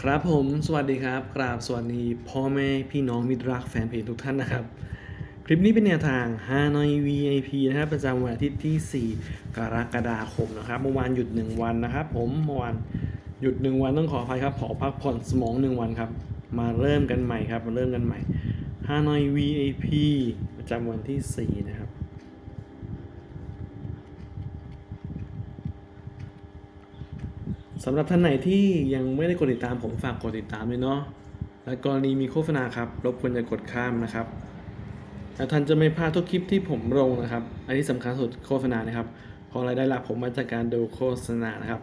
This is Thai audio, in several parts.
ครับผมสวัสดีครับ กราบสวัสดีพ่อแม่พี่น้องมิตรรักแฟนเพจทุกท่านนะครับ คลิปนี้เป็นแนวทาง Hanoi VIP นะครับ ประจำวันอาทิตย์ที่ 4 กรกฎาคมนะครับ เมื่อวานหยุด 1 วันนะครับ ผมเมื่อวานหยุด 1 วันต้องขออภัยครับขอพักผ่อนสมอง 1 วันครับ มาเริ่มกันใหม่ครับ มาเริ่มกันใหม่ Hanoi VIP ประจำวันที่ 4 นะครับ สำหรับท่านไหนที่ยังไม่ได้กดติดตามผมฝากกดติดตามด้วยเนาะ และกรณีมีโฆษณาครับ รบกวนอย่ากดข้ามนะครับแล้วท่านจะไม่พลาดทุกคลิปที่ผมลงนะครับ อันนี้สำคัญสุดโฆษณานะครับ เพราะรายได้หลักผมมาจากการดูโฆษณานะครับ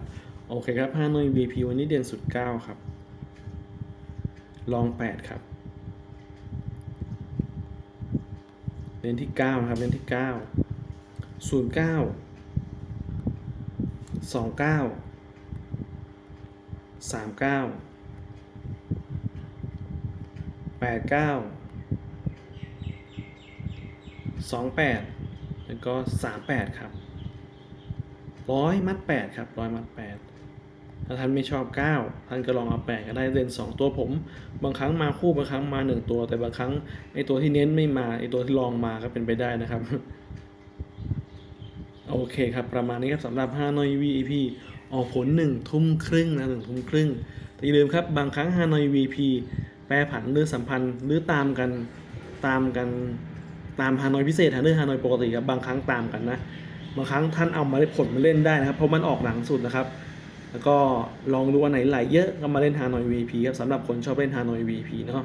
โอเคครับ5หน่วย VP วันนี้เดือนสุด 9 ครับ ลอง 8 ครับเดือนที่ 9 ครับเดือนที่ 9 09 29 สามเก้าแปดเก้าสองแปดแล้วก็สามแปดครับร้อยมัดแปดครับร้อยมัดแปดถ้าท่านไม่ชอบเก้าท่านก็ลองเอาแปดก็ได้เล่นสองตัวผม บางครั้งมาคู่บางครั้งมาหนึ่งตัว แต่บางครั้งไอตัวที่เน้นไม่มาไอตัวที่ลองมาก็เป็นไปได้นะครับ โอเคครับ ประมาณนี้ครับสำหรับ5 n o i VP ออกผล1ทุ่มครึ่งนะหนึ่งทุ่มครึ่งแต่อย่าลืมครับบางครั้ง5 n o i VP แปรผันหรือสัมพันธ์หรือตามกันตามกันตามฮานอยพิเศษหรือยฮานอยปกติครับบางครั้งตามกันนะบางครั้งท่านเอามาได้ผลมาเล่นได้นะครับเพราะมันออกหลังสุดนะครับ แล้วก็ลองดูอันไหนไหลเยอะก็มาเล่นฮานอย VP ครับสำหรับคนชอบเล่นฮานอย VP เนาะ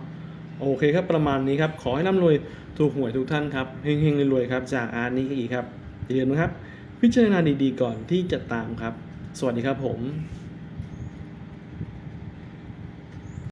โอเคครับประมาณนี้ครับขอให้ร่ำรวยถูกหวยทุกท่านครับเฮงๆรวยๆครับจากอาร์ตนี้ก็อีกครับอย่าลืมนะครับ พิจารณาดีๆก่อนที่จะตามครับ สวัสดีครับผม